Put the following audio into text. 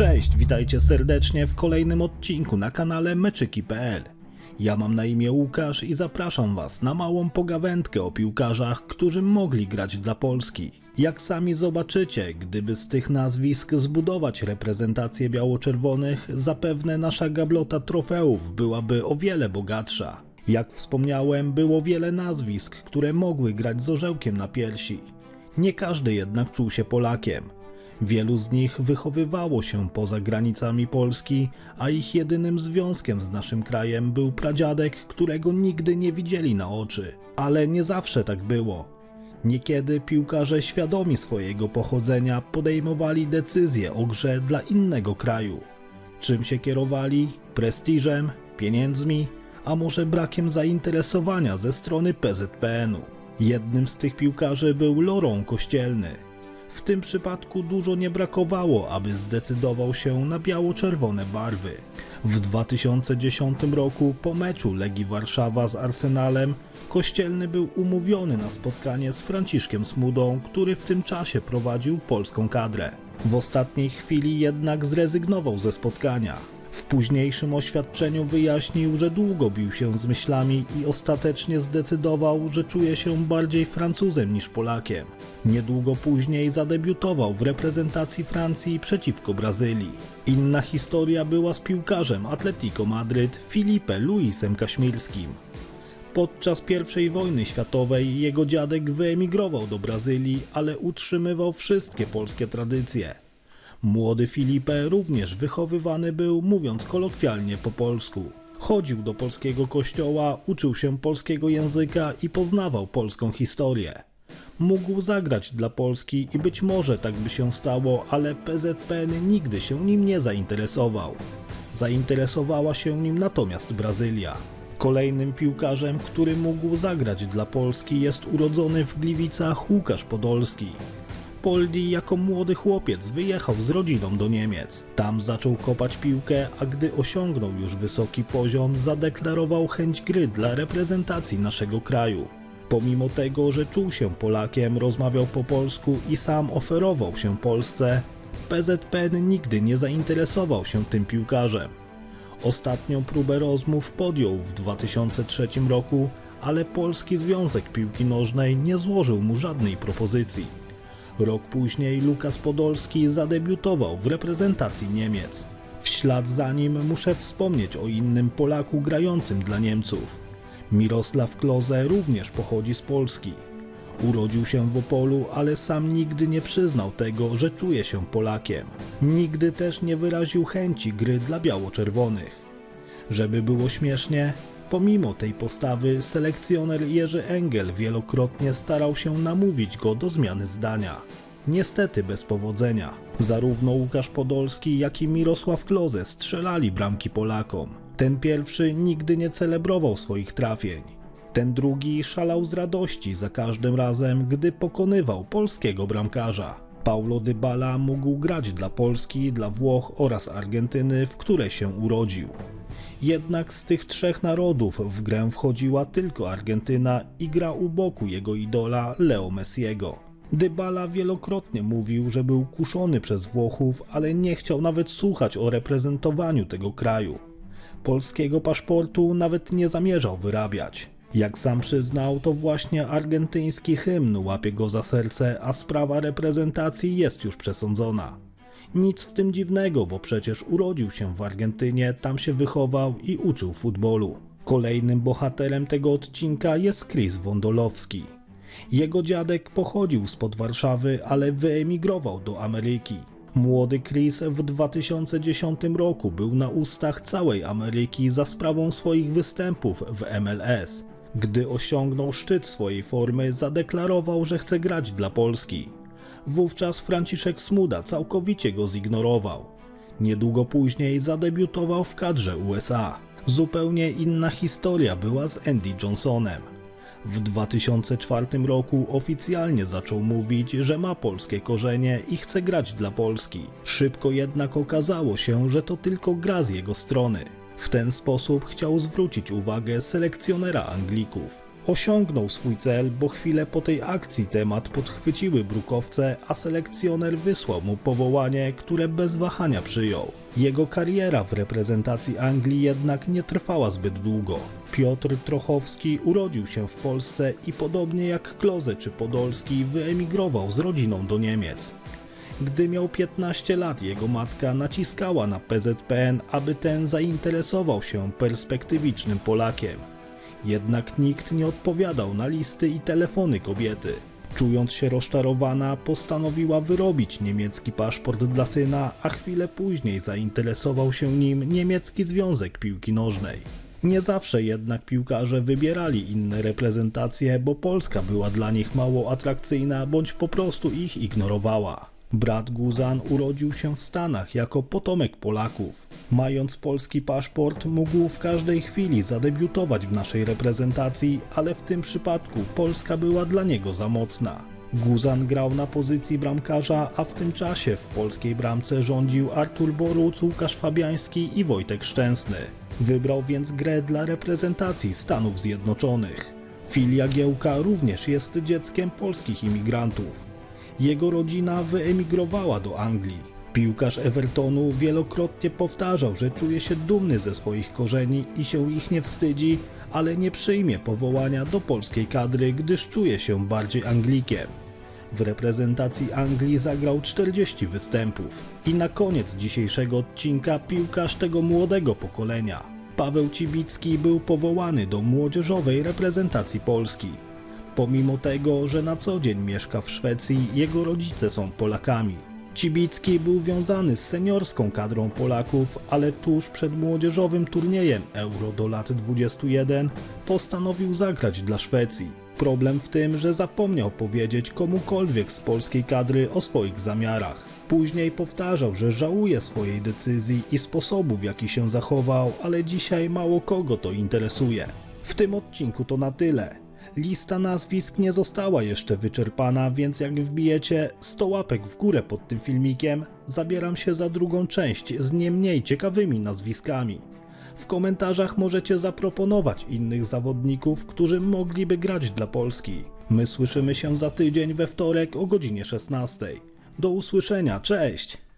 Cześć, witajcie serdecznie w kolejnym odcinku na kanale meczyki.pl. Ja mam na imię Łukasz i zapraszam Was na małą pogawędkę o piłkarzach, którzy mogli grać dla Polski. Jak sami zobaczycie, gdyby z tych nazwisk zbudować reprezentację biało-czerwonych, zapewne nasza gablota trofeów byłaby o wiele bogatsza. Jak wspomniałem, było wiele nazwisk, które mogły grać z orzełkiem na piersi. Nie każdy jednak czuł się Polakiem. Wielu z nich wychowywało się poza granicami Polski, a ich jedynym związkiem z naszym krajem był pradziadek, którego nigdy nie widzieli na oczy. Ale nie zawsze tak było. Niekiedy piłkarze świadomi swojego pochodzenia podejmowali decyzje o grze dla innego kraju. Czym się kierowali? Prestiżem, pieniędzmi, a może brakiem zainteresowania ze strony PZPN-u. Jednym z tych piłkarzy był Lorą Kościelny. W tym przypadku dużo nie brakowało, aby zdecydował się na biało-czerwone barwy. W 2010 roku po meczu Legii Warszawa z Arsenalem Kościelny był umówiony na spotkanie z Franciszkiem Smudą, który w tym czasie prowadził polską kadrę. W ostatniej chwili jednak zrezygnował ze spotkania. W późniejszym oświadczeniu wyjaśnił, że długo bił się z myślami i ostatecznie zdecydował, że czuje się bardziej Francuzem niż Polakiem. Niedługo później zadebiutował w reprezentacji Francji przeciwko Brazylii. Inna historia była z piłkarzem Atletico Madryt Filipe Luisem Kaśmirskim. Podczas I wojny światowej jego dziadek wyemigrował do Brazylii, ale utrzymywał wszystkie polskie tradycje. Młody Filipe również wychowywany był, mówiąc kolokwialnie po polsku. Chodził do polskiego kościoła, uczył się polskiego języka i poznawał polską historię. Mógł zagrać dla Polski i być może tak by się stało, ale PZPN nigdy się nim nie zainteresował. Zainteresowała się nim natomiast Brazylia. Kolejnym piłkarzem, który mógł zagrać dla Polski jest urodzony w Gliwicach Łukasz Podolski. Poldi jako młody chłopiec wyjechał z rodziną do Niemiec. Tam zaczął kopać piłkę, a gdy osiągnął już wysoki poziom, zadeklarował chęć gry dla reprezentacji naszego kraju. Pomimo tego, że czuł się Polakiem, rozmawiał po polsku i sam oferował się Polsce, PZPN nigdy nie zainteresował się tym piłkarzem. Ostatnią próbę rozmów podjął w 2003 roku, ale Polski Związek Piłki Nożnej nie złożył mu żadnej propozycji. Rok później Lukas Podolski zadebiutował w reprezentacji Niemiec. W ślad za nim muszę wspomnieć o innym Polaku grającym dla Niemców. Mirosław Kloze również pochodzi z Polski. Urodził się w Opolu, ale sam nigdy nie przyznał tego, że czuje się Polakiem. Nigdy też nie wyraził chęci gry dla biało-czerwonych. Żeby było śmiesznie, pomimo tej postawy selekcjoner Jerzy Engel wielokrotnie starał się namówić go do zmiany zdania. Niestety bez powodzenia. Zarówno Łukasz Podolski, jak i Mirosław Kloze strzelali bramki Polakom. Ten pierwszy nigdy nie celebrował swoich trafień. Ten drugi szalał z radości za każdym razem, gdy pokonywał polskiego bramkarza. Paulo Dybala mógł grać dla Polski, dla Włoch oraz Argentyny, w której się urodził. Jednak z tych trzech narodów w grę wchodziła tylko Argentyna i gra u boku jego idola Leo Messiego. Dybala wielokrotnie mówił, że był kuszony przez Włochów, ale nie chciał nawet słuchać o reprezentowaniu tego kraju. Polskiego paszportu nawet nie zamierzał wyrabiać. Jak sam przyznał, to właśnie argentyński hymn łapie go za serce, a sprawa reprezentacji jest już przesądzona. Nic w tym dziwnego, bo przecież urodził się w Argentynie, tam się wychował i uczył futbolu. Kolejnym bohaterem tego odcinka jest Chris Wondolowski. Jego dziadek pochodził spod Warszawy, ale wyemigrował do Ameryki. Młody Chris w 2010 roku był na ustach całej Ameryki za sprawą swoich występów w MLS. Gdy osiągnął szczyt swojej formy, zadeklarował, że chce grać dla Polski. Wówczas Franciszek Smuda całkowicie go zignorował. Niedługo później zadebiutował w kadrze USA. Zupełnie inna historia była z Andy Johnsonem. W 2004 roku oficjalnie zaczął mówić, że ma polskie korzenie i chce grać dla Polski. Szybko jednak okazało się, że to tylko gra z jego strony. W ten sposób chciał zwrócić uwagę selekcjonera Anglików. Osiągnął swój cel, bo chwilę po tej akcji temat podchwyciły brukowce, a selekcjoner wysłał mu powołanie, które bez wahania przyjął. Jego kariera w reprezentacji Anglii jednak nie trwała zbyt długo. Piotr Trochowski urodził się w Polsce i podobnie jak Kloze czy Podolski wyemigrował z rodziną do Niemiec. Gdy miał 15 lat, jego matka naciskała na PZPN, aby ten zainteresował się perspektywicznym Polakiem. Jednak nikt nie odpowiadał na listy i telefony kobiety. Czując się rozczarowana, postanowiła wyrobić niemiecki paszport dla syna, a chwilę później zainteresował się nim niemiecki Związek Piłki Nożnej. Nie zawsze jednak piłkarze wybierali inne reprezentacje, bo Polska była dla nich mało atrakcyjna bądź po prostu ich ignorowała. Brat Guzan urodził się w Stanach jako potomek Polaków. Mając polski paszport, mógł w każdej chwili zadebiutować w naszej reprezentacji, ale w tym przypadku Polska była dla niego za mocna. Guzan grał na pozycji bramkarza, a w tym czasie w polskiej bramce rządził Artur Boruc, Łukasz Fabiański i Wojtek Szczęsny. Wybrał więc grę dla reprezentacji Stanów Zjednoczonych. Filia Giełka również jest dzieckiem polskich imigrantów. Jego rodzina wyemigrowała do Anglii. Piłkarz Evertonu wielokrotnie powtarzał, że czuje się dumny ze swoich korzeni i się ich nie wstydzi, ale nie przyjmie powołania do polskiej kadry, gdyż czuje się bardziej Anglikiem. W reprezentacji Anglii zagrał 40 występów. I na koniec dzisiejszego odcinka piłkarz tego młodego pokolenia. Paweł Cibicki był powołany do młodzieżowej reprezentacji Polski. Pomimo tego, że na co dzień mieszka w Szwecji, jego rodzice są Polakami. Cibicki był wiązany z seniorską kadrą Polaków, ale tuż przed młodzieżowym turniejem Euro do lat 21 postanowił zagrać dla Szwecji. Problem w tym, że zapomniał powiedzieć komukolwiek z polskiej kadry o swoich zamiarach. Później powtarzał, że żałuje swojej decyzji i sposobu w jaki się zachował, ale dzisiaj mało kogo to interesuje. W tym odcinku to na tyle. Lista nazwisk nie została jeszcze wyczerpana, więc jak wbijecie 100 łapek w górę pod tym filmikiem, zabieram się za drugą część z nie mniej ciekawymi nazwiskami. W komentarzach możecie zaproponować innych zawodników, którzy mogliby grać dla Polski. My słyszymy się za tydzień we wtorek o godzinie 16. Do usłyszenia, cześć!